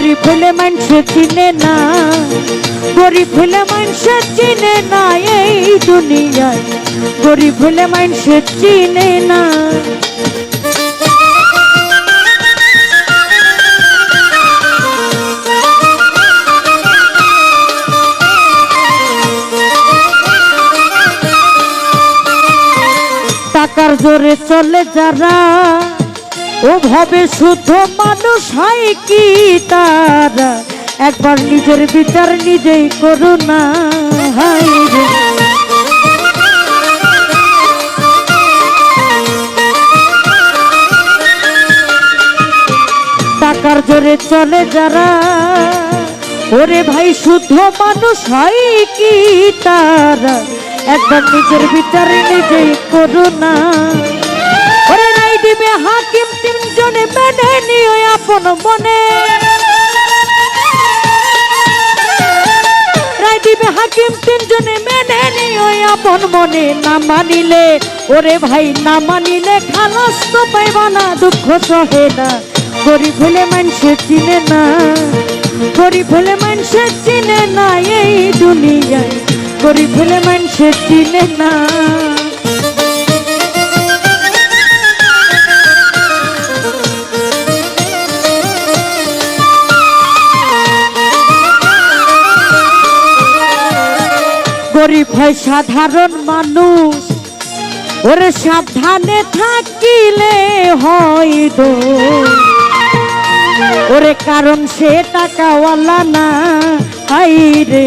গরিব হলে মানুষে চিনে না, গরিব হলে মানুষে চিনে না এই দুনিয়ায়। গরিব হলে মানুষে চিনে না। টাকার জোরে চলে যারা ও ভাবে শুদ্ধ মানুষ হয় কি তারা? একবার নিজের বিচার নিজেই করো না, হায় টাকার জোরে চলে যারা, ওরে ভাই শুদ্ধ মানুষ হয় কি তারা? একবার নিজের বিচারে নিজেই করো না। ওরে নাই দিবে তিনজনে মেনে নিও আপন মনে। রায় দিবে হাকিম, তিনজনে মেনে নিও আপন মনে। না মানিলে, ওরে ভাই, না মানিলে খালাস তো পাইবা না, দুঃখ সহে না। গরিব হলে মানুষে চিনে না, গরিব হলে মানুষে চিনে না এই দুনিয়ায়। গরিব হলে মানুষে চিনে না। গরিব হয় সাধারণ মানুষ। ওরে সাবধানে থাকিলে হয় ওরে কারণ সে টাকাওয়ালা না, হাই রে।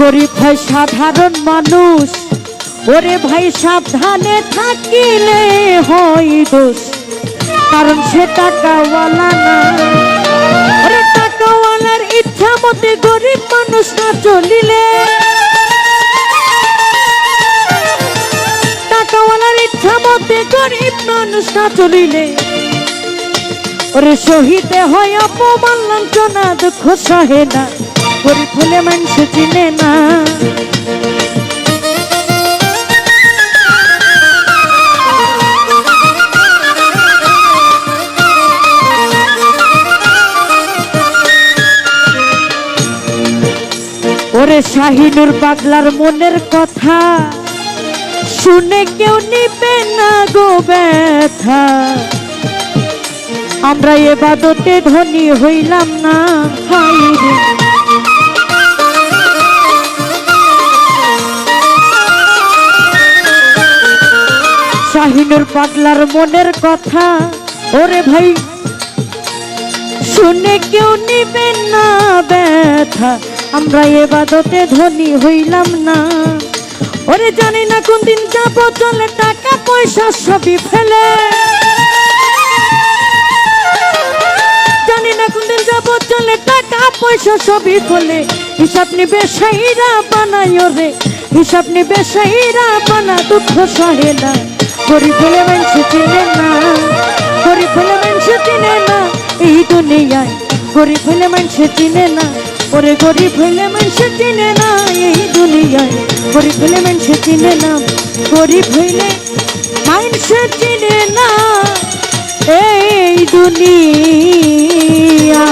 গরিব ভাই সাধারণ মানুষ, ওরে ভাই সাবধানে থাকিলে হয় দোষ। কারণ সে টাকাওয়ালা না। ওরে টাকাওয়ালার ইচ্ছা মতে গরিব মানুষ না চলিলে। টাকাওয়ালার ইচ্ছা মতে গরিব মানুষ না চলিলে। ওরে শহীদে হয় অপমান, লাঞ্ছনা, দুঃখ সহে না। গরিব হলে মানুষ চিনে না। ওরে শাহিনুর পাগলার মনের কথা, শুনে কেউ নিবে না গো ব্যথা আমরা এবাদতে ধনী হইলাম না। শাহিনুর পাগলার মনের কথা, ওরে ভাই শুনে কেউ নিবে না ব্যথা। আমরা এবাদতে ধনী হইলাম না। ওরে জানি না কোন দিন যাব, চলে টাকা পয়সা সবই ফেলে। জানি না কোন দিন যাব, চলে টাকা পয়সা সবই ফেলে। হিসাব নিবে সাইরা বানাই রে হিসাব নিবে সাইরা বানা দুঃখ সহে না। গরিব হলে মানুষ চিনে না। গরিব হলে মানুষ চিনে এই দুনিয়ায় গরিব হলে মানুষ চিনে না, ওরে গরিব হইলে মানুষ চিনে না এই দুনিয়ায়। গরিব হইলে মানুষ চিনে না, গরিব হইলে মানুষ চিনে না এই দুনিয়া।